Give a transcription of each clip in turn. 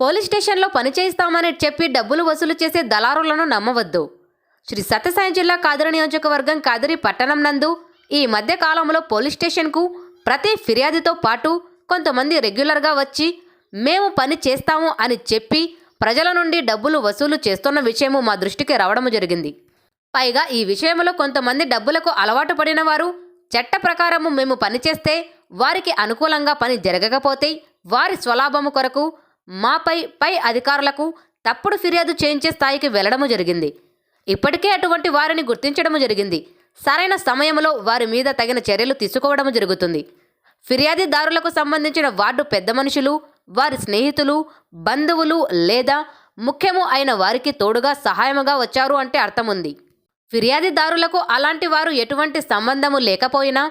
Police స్టేషన్లో పనిచేస్తామని చెప్పి డబ్బులు వసూలు చేసే దళారులను నమ్మవద్దు. శ్రీ సత్యసాయి జిల్లా కాదరి నియోజకవర్గం కాదిరి పట్టణం నందు ఈ మధ్య కాలంలో పోలీస్ స్టేషన్కు ప్రతి ఫిర్యాదుతో పాటు కొంతమంది రెగ్యులర్గా వచ్చి మేము పని చేస్తాము అని చెప్పి ప్రజల నుండి డబ్బులు వసూలు చేస్తున్న విషయము మా దృష్టికి రావడం జరిగింది. పైగా ఈ విషయంలో కొంతమంది డబ్బులకు అలవాటు పడిన వారు చట్ట ప్రకారము మేము పనిచేస్తే వారికి అనుకూలంగా పని జరగకపోతే వారి స్వలాభము కొరకు మాపై పై అధికారులకు తప్పుడు ఫిర్యాదు చేయించే స్థాయికి వెళ్ళడము జరిగింది. ఇప్పటికే అటువంటి వారిని గుర్తించడము జరిగింది. సరైన సమయంలో వారి మీద తగిన చర్యలు తీసుకోవడం జరుగుతుంది. ఫిర్యాదిదారులకు సంబంధించిన వార్డు పెద్ద మనుషులు వారి స్నేహితులు బంధువులు లేదా ముఖ్యము అయిన వారికి తోడుగా సహాయముగా వచ్చారు అంటే అర్థం ఉంది ఫిర్యాదిదారులకు అలాంటి వారు ఎటువంటి సంబంధము లేకపోయినా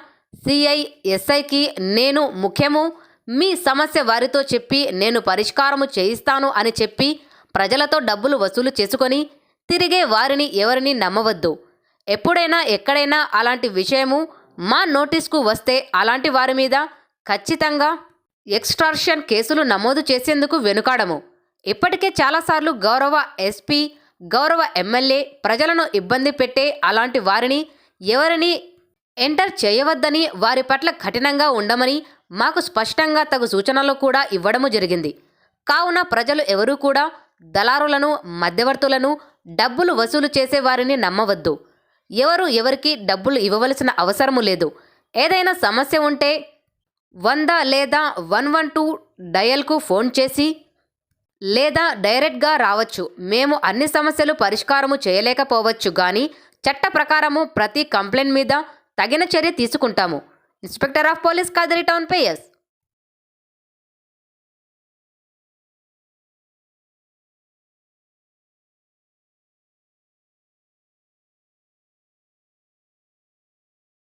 సిఐ ఎస్ఐకి నేను ముఖ్యము మీ సమస్య వారితో చెప్పి నేను పరిష్కారము చేయిస్తాను అని చెప్పి ప్రజలతో డబ్బులు వసూలు చేసుకొని తిరిగే వారిని ఎవరిని నమ్మవద్దు. ఎప్పుడైనా ఎక్కడైనా అలాంటి విషయము మా నోటీస్కు వస్తే అలాంటి వారి మీద ఖచ్చితంగా ఎక్స్ట్రార్షన్ కేసులు నమోదు చేసేందుకు వెనుకాడము. ఇప్పటికే చాలాసార్లు గౌరవ ఎస్పీ గౌరవ ఎమ్మెల్యే ప్రజలను ఇబ్బంది పెట్టే అలాంటి వారిని ఎవరిని ఎంటర్ చేయవద్దని వారి పట్ల కఠినంగా ఉండమని మాకు స్పష్టంగా తగు సూచనలు కూడా ఇవ్వడము జరిగింది. కావున ప్రజలు ఎవరూ కూడా దళారులను మధ్యవర్తులను డబ్బులు వసూలు చేసే వారిని నమ్మవద్దు. ఎవరు ఎవరికి డబ్బులు ఇవ్వవలసిన అవసరము లేదు. ఏదైనా సమస్య ఉంటే వంద లేదా వన్ వన్ టూ డయల్కు ఫోన్ చేసి లేదా డైరెక్ట్గా రావచ్చు. మేము అన్ని సమస్యలు పరిష్కారము చేయలేకపోవచ్చు కానీ చట్ట ప్రకారము ప్రతి కంప్లైంట్ మీద తగిన చర్య తీసుకుంటాము. Inspector of police Kadiri town పేయస్